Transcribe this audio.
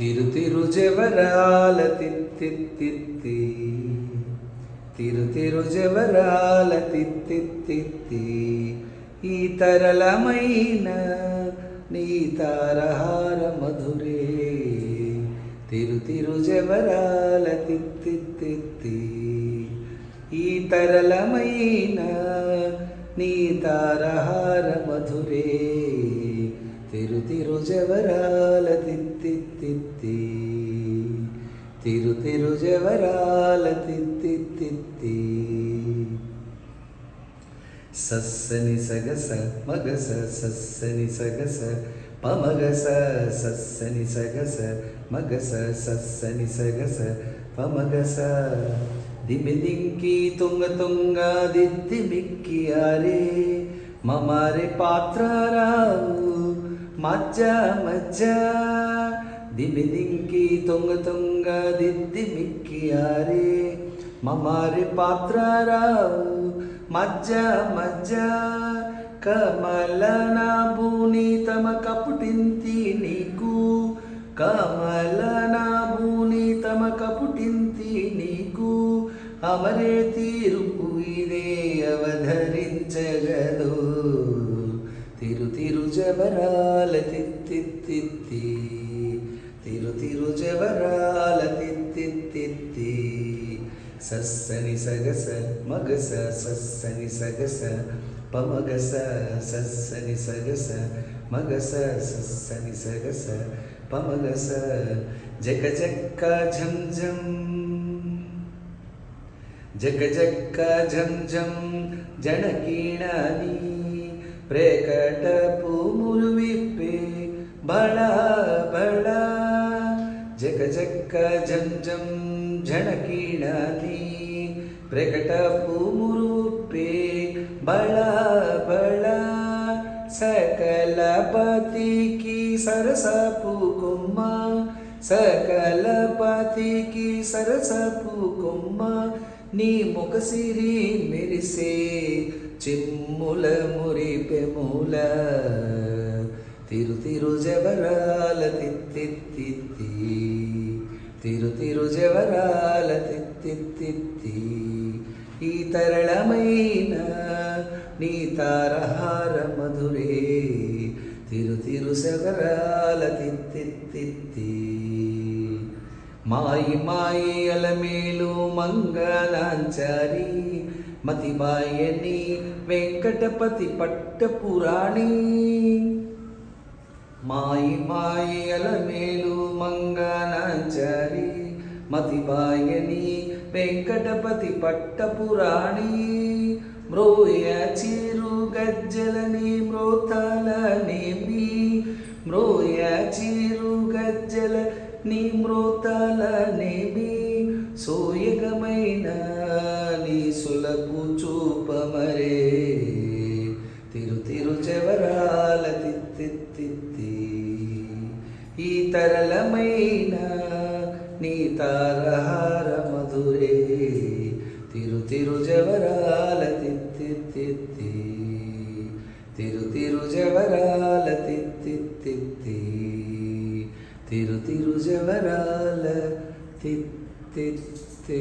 తిరు తిరు జవరాల తిత్తిత్తిత్తి తిరు తిరు జవరాల తిత్తిత్తిత్తి ఈ తరళమైన నీ తారహార మధురే తిరు తిరు జవరాల తిత్తిత్తిత్తి ఈ తరళమైన నీ తారహార మధురే తిరు తిరు జవరాల తిత్తిత్తిత్తి. తిరు తిరు జవరాల తిత్తిత్తిత్తి. సస్సని సగస మగస సస్సని సగస పమగస సస్సని సగస మగస సస్సని సగస పమగస. దిమిదింకి తుంగ తుంగ దిద్ది మిక్కి ఆరే మమారే పాత్రారావు మజ్జ మజ్జ. దిమిదింకి తొంగ తొంగ దిద్ది మిక్కి ఆరే. మమారి పాత్రారావు మజ్జ మజ్జ. కమల నాబూని తమ కపుటింతి నీకు. కమల నాబూని తమ కపుటింతి నీకు. అమరే తీరుపు ఇదే అవధరించగదు తిరు తిరు జవరాల తిత్తిత్తిత్తి తిరు తిరు జవరాల తిత్తిత్తిత్తి సస్సని సగస మగస సస్సని సగస పమగస సస్సని సగస మగస సస్సని సగస పమగస జగ జక్క ఝం ఝం జగ జక్క ఝం ఝం జనకీణాని ప్రకటపు మురువిప్పే బళ బళ. జగ జక్క ఝం ఝం జనకీణాని ప్రకటపు మురుప్పే బళ బళ. సకలపతికి సరసపు కొమ్మ సకలపతికి సరసపు కొమ్మ. నీ ముఖసిరి మెరిసే చిమ్ముల మురిపెముల తిరు తిరు జవరాల తిత్తిత్తిత్తి. తిరు తిరు జవరాల తిత్తిత్తిత్తి. ఈ తరళమైన నీ తారహార మధురే. తిరు తిరు సగరాల తిత్తిత్తిత్తి. మాయి మాయి అలమేలు మంగళాంచారి మతిమాయని వెంకటపతి పట్టపురాణి మాయి మాయి అలమేలు మంగళాంచారి మతిబాయని వెంకటపతి పట్టపురాణి. మ్రోయ చిరు గజ్జలని మ్రోతలనేమి మ్రోయ చిరు గజ్జల నీ మ్రోతలనేమి సోయగమైన నీ సులభు చూపమరే. తరళమైన నీ తారహార మధురే. తిరు తిరు జవరాల తిత్తిత్తిత్తి తిరు తిరు జవరాల తిత్తిత్తిత్తి తిరు తిరు జవరాల తిత్తిత్తిత్తి